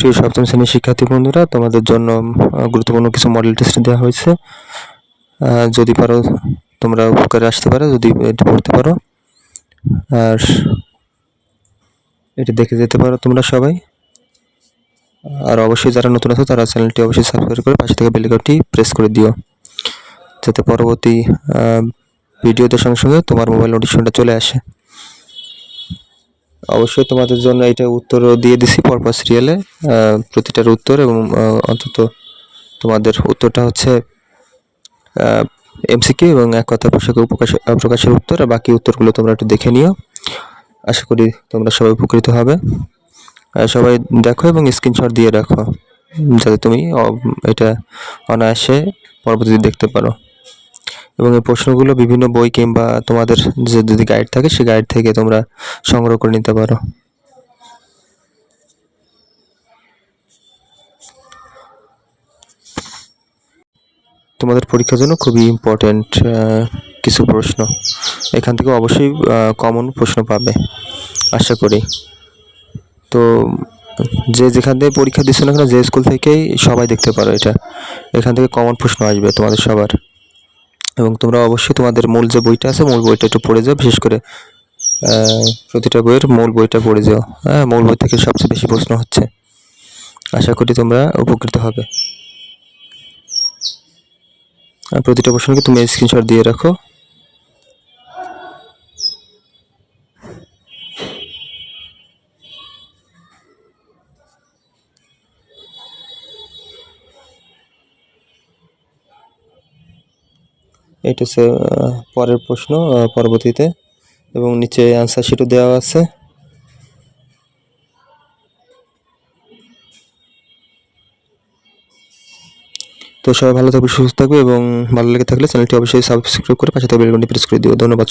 প্রিয় সপ্তম শ্রেণির শিক্ষার্থী বন্ধুরা, তোমাদের জন্য গুরুত্বপূর্ণ কিছু মডেল টেস্ট দেওয়া হয়েছে। যদি পারো, তোমরা উপকারে আসতে পারো, যদি এটি পড়তে পারো। আর এটি দেখে যেতে পারো তোমরা সবাই। আর অবশ্যই যারা নতুন আছো, তারা চ্যানেলটি অবশ্যই সাবস্ক্রাইব করে পাশে থেকে বেলিকনটি প্রেস করে দিও। যাতে পরবর্তী ভিডিওদের সঙ্গে সঙ্গে তোমার মোবাইল নোটিফিকেশনটা চলে আসে। অবশ্যই তোমাদের জন্য এটা উত্তরও দিয়ে দিছি পরপর সিরিয়ালে প্রতিটার উত্তর এবং অন্তত তোমাদের উত্তরটা হচ্ছে এমসিকিউ এবং এক কথা পোশাকের প্রকাশ প্রকাশের উত্তর, আর বাকি উত্তরগুলো তোমরা একটু দেখে নিও। আশা করি তোমরা সবাই উপকৃত হবে। সবাই দেখো এবং স্ক্রিনশট দিয়ে রাখো, যাতে তুমি এটা অনায়াসে পরবর্তীতে দেখতে পারো। এবং এই প্রশ্নগুলো বিভিন্ন বই কিংবা তোমাদের যে যদি গাইড থাকে সেই গাইড থেকে তোমরা সংগ্রহ করে নিতে পারো। তোমাদের পরীক্ষার জন্য খুবই ইম্পর্ট্যান্ট কিছু প্রশ্ন। এখান থেকে অবশ্যই কমন প্রশ্ন পাবে, আশা করি। তো, যে যেখান থেকে পরীক্ষা দিচ্ছে না কেন, যে স্কুল থেকেই সবাই দেখতে পারো এটা। এখান থেকে কমন প্রশ্ন আসবে তোমাদের সবার। এবং তোমরা অবশ্যই তোমাদের মূল যে বইটা আছে, মূল বইটা একটু পড়ে যাও, বিশেষ করে প্রতিটা বইয়ের মূল বইটা পড়ে যাও। হ্যাঁ মূল বই থেকে সবচেয়ে বেশি প্রশ্ন হচ্ছে। আশা করি তোমরা উপকৃত হবে। প্রতিটা প্রশ্নকে তুমি স্ক্রিনশট দিয়ে রাখো। এটা হচ্ছে পরের প্রশ্ন পরবর্তীতে। এবং নিচে অ্যান্সার শিটও দেওয়া আছে। তো সবাই ভালো থাকবে সুস্থ থাকবে এবং ভালো লেগে থাকলে চ্যানেলটি অবশ্যই সাবস্ক্রাইব করে পাশে থাকবে বেল প্রেস করে দিও। ধন্যবাদ।